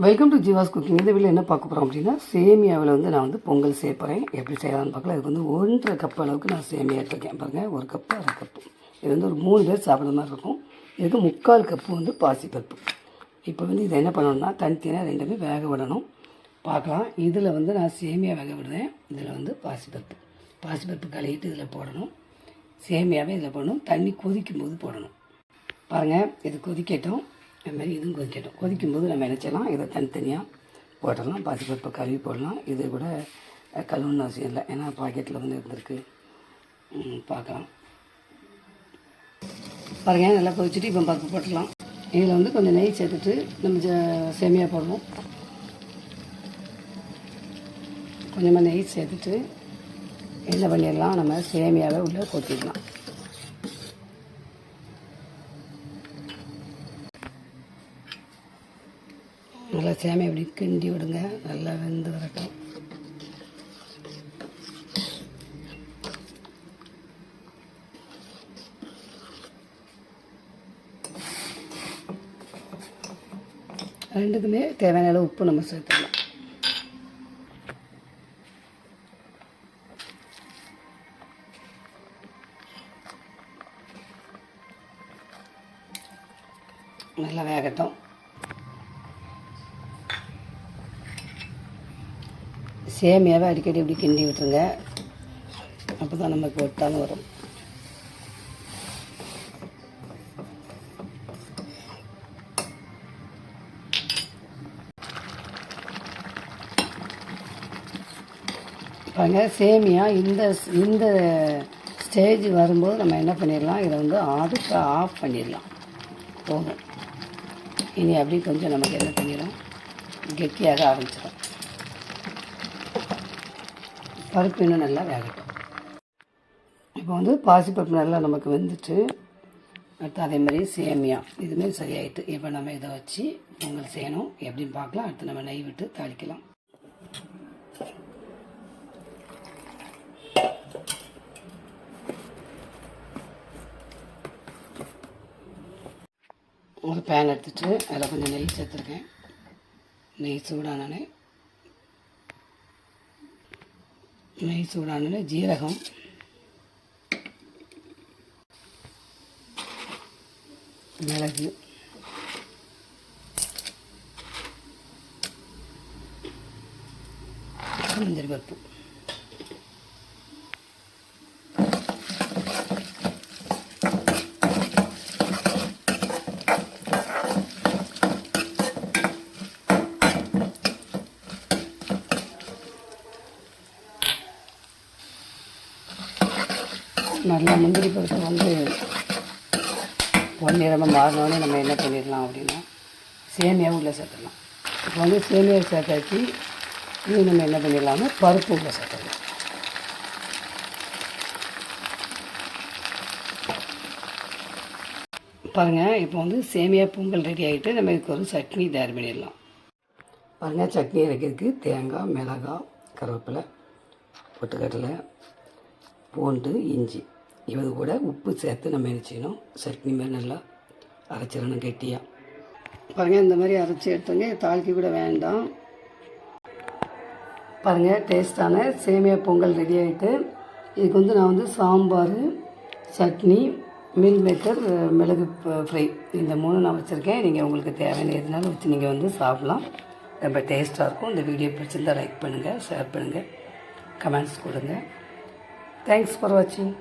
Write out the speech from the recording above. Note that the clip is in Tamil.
வெல்கம் டு ஜீவாஸ் குக்கிங் இந்த வீட்டில் என்ன பார்க்க போகிறோம் அப்படின்னா சேமியாவில் வந்து நான் வந்து பொங்கல் சேர்ப்பறேன் எப்படி செய்யலாம்னு பார்க்கலாம் அதுக்கு வந்து ஒன்றரை கப் அளவுக்கு நான் சேமியா எடுத்துருக்கேன் பாருங்கள் ஒரு கப்பு அரை கப்பு இது வந்து ஒரு மூணு பேர் சாப்பிட்ற மாதிரி இருக்கும். இதுக்கு முக்கால் கப்பு வந்து பாசிப்பருப்பு இப்போ வந்து இதை என்ன பண்ணணும்னா தனித்தனியாக ரெண்டுமே வேக விடணும். பார்க்கலாம். இதில் வந்து நான் சேமியா வேக விடுறேன். இதில் வந்து பாசிப்பருப்பு பாசிப்பருப்பு கழுவிட்டு இதில் போடணும். சேமியாவே இதில் போடணும். தண்ணி கொதிக்கும் போது போடணும். பாருங்கள் இது கொதிக்கட்டும். அது மாதிரி இதுவும் கொதிக்கட்டும் கொதிக்கும் போது நம்ம நினச்சலாம் இதை தனித்தனியாக போட்டுடலாம். பாசிப்பருப்பு கழுவி போடலாம். இது கூட கழுவுன்னு அவசியம் இல்லை. ஏன்னா பாக்கெட்டில் வந்து இருந்திருக்கு. பார்க்கலாம் பாருங்க நல்லா கொதிச்சுட்டு இப்போ பருப்பு போட்டுடலாம். இதில் வந்து கொஞ்சம் நெய் சேர்த்துட்டு நம்ம ஜ- சேமியா போடுவோம். கொஞ்சமாக நெய் சேர்த்துட்டு என்ன பண்ணிடலாம்? நம்ம சேமியாவை உள்ளே கொத்திடலாம் நல்லா சேமியா இப்படி கிண்டி விடுங்க. நல்லா வெந்து வரட்டும். ரெண்டுக்குமே தேவையான அளவு உப்பு நம்ம சேர்த்துக்கலாம். நல்லா வேகட்டும். சேமியாவை அடிக்கடி இப்படி கிண்டி விட்டுருங்க. அப்போ தான் நமக்கு ஒட்டாமல் வரும். பாருங்க சேமியா இந்த இந்த ஸ்டேஜ் வரும்போது நம்ம என்ன பண்ணிடலாம்? இதை வந்து அடுப்பை ஆஃப் பண்ணிடலாம். போதும். இனி அப்படி கொஞ்சம் நமக்கு என்ன பண்ணிடும் கெட்டியாக ஆரம்பிச்சிடும் பருப்பு இன்னும் நல்லா வேகட்டும். இப்போ வந்து பாசிப்பருப்பு நல்லா நமக்கு வந்துட்டு அடுத்து அதே மாதிரி சேமியா. இதுவுமே சரியாயிட்டு இப்போ நம்ம இதை வச்சு பொங்கல் செய்யணும். எப்படின்னு பார்க்கலாம். அடுத்து நம்ம நெய் விட்டு தாளிக்கலாம். ஒரு பேன் எடுத்துகிட்டு அதில் கொஞ்சம் நெய் சேர்த்துருக்கேன். நெய் சூடானே நெய் சூடானே ஜீரகம். மிளகு. மஞ்சள் பருப்பு நல்லா முந்திரி பருப்பு வந்து பொன்னிறமாக மாறினோடனே நம்ம என்ன பண்ணிடலாம் அப்படின்னா சேமியாவும் உள்ளே சேர்த்துடலாம். இப்போ வந்து சேமியா சேர்த்தாச்சு. இது நம்ம என்ன பண்ணிடலாம்னா பருப்பு உள்ளே சேர்த்துடலாம். பாருங்கள் இப்போ வந்து சேமியா பொங்கல் ரெடி ஆகிட்டு நம்ம இதுக்கு ஒரு சட்னி தயார் பண்ணிடலாம். பாருங்கள் சட்னி அரைக்கிறதுக்கு தேங்காய் மிளகாய் கருவேப்பிலை பொட்டுக்கடலை பூண்டு இஞ்சி. இது கூட உப்பு சேர்த்து நம்ம என்ன செய்யணும்? சட்னி மாதிரி நல்லா அரைச்சிடணும் கெட்டியாக பாருங்கள் இந்த மாதிரி அரைச்சி எடுத்தோங்க தாளிக்க கூட வேண்டாம். பாருங்கள் டேஸ்டான சேமியா பொங்கல் ரெடி ஆகிட்டு இதுக்கு வந்து நான் வந்து சாம்பார் சட்னி மில் மேக்கர் மிளகு ஃப்ரை இந்த மூணு நான் வச்சுருக்கேன். நீங்கள் உங்களுக்கு தேவையான எதுனாலும் வச்சு நீங்கள் வந்து சாப்பிட்லாம். ரொம்ப டேஸ்ட்டாக இருக்கும். இந்த வீடியோ பிடிச்சிருந்தால் லைக் பண்ணுங்கள் ஷேர் பண்ணுங்கள் கமெண்ட்ஸ் கொடுங்க. தேங்க்ஸ் ஃபார் வாட்சிங்